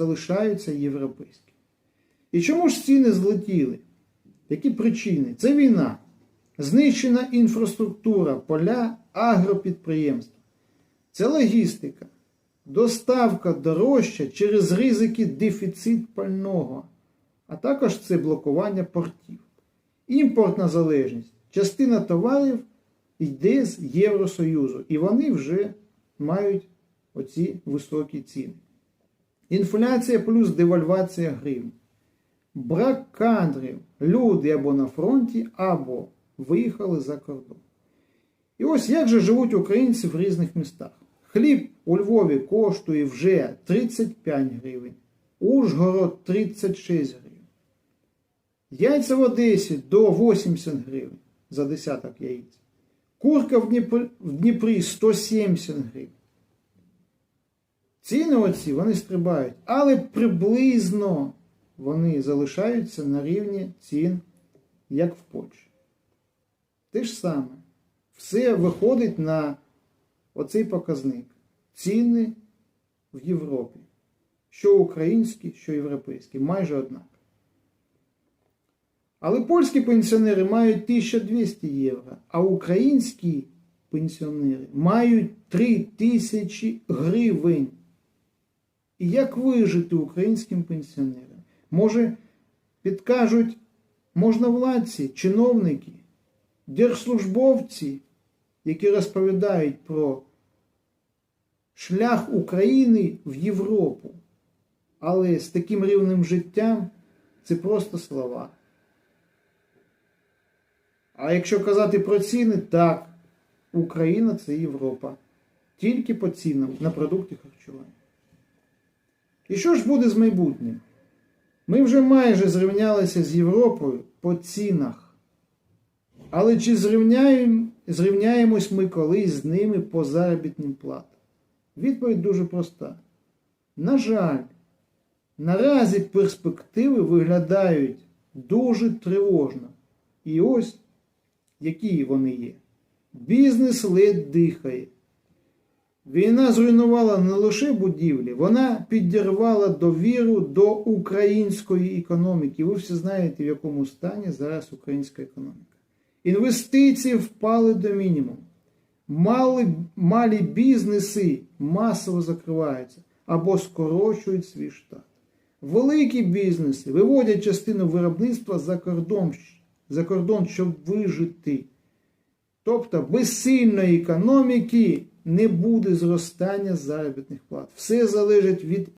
залишаються європейськими. І чому ж ціни злетіли? Які причини? Це війна, знищена інфраструктура, поля, агропідприємства. Це логістика, доставка дорожча через ризики дефіцит пального, а також це блокування портів. Імпортна залежність. Частина товарів йде з Євросоюзу, і вони вже мають оці високі ціни. Інфляція плюс девальвація гривні. Брак кадрів. Люди або на фронті, або виїхали за кордон. І ось як же живуть українці в різних містах. Хліб у Львові коштує вже 35 гривень, Ужгород 36 гривень. Яйця в Одесі до 80 гривень за десяток яєць. Курка в Дніпрі 170 гривень. Ціни оці вони стрибають, але приблизно вони залишаються на рівні цін, як в Польщі. Те ж саме. Все виходить на оцей показник. Ціни в Європі. Що українські, що європейські, майже однакові. Але польські пенсіонери мають 1200 євро, а українські пенсіонери мають 3000 гривень. І як вижити українським пенсіонерам? Може, підкажуть можновладці, чиновники, держслужбовці, які розповідають про шлях України в Європу. Але з таким рівнем життя це просто слова. А якщо казати про ціни, так, Україна це Європа. Тільки по цінам на продукти харчування. І що ж буде з майбутнім? Ми вже майже зрівнялися з Європою по цінах. Але чи зрівняємо, зрівняємось ми колись з ними по заробітним платам? Відповідь дуже проста. На жаль, наразі перспективи виглядають дуже тривожно. І ось які вони є. Бізнес ледь дихає. Війна зруйнувала не лише будівлі, вона підірвала довіру до української економіки. Ви всі знаєте, в якому стані зараз українська економіка. Інвестиції впали до мінімуму. Мали, малі бізнеси масово закриваються або скорочують свій штат. Великі бізнеси виводять частину виробництва за кордон, за кордон щоб вижити. Тобто без сильної економіки не буде зростання заробітних плат. Все залежить від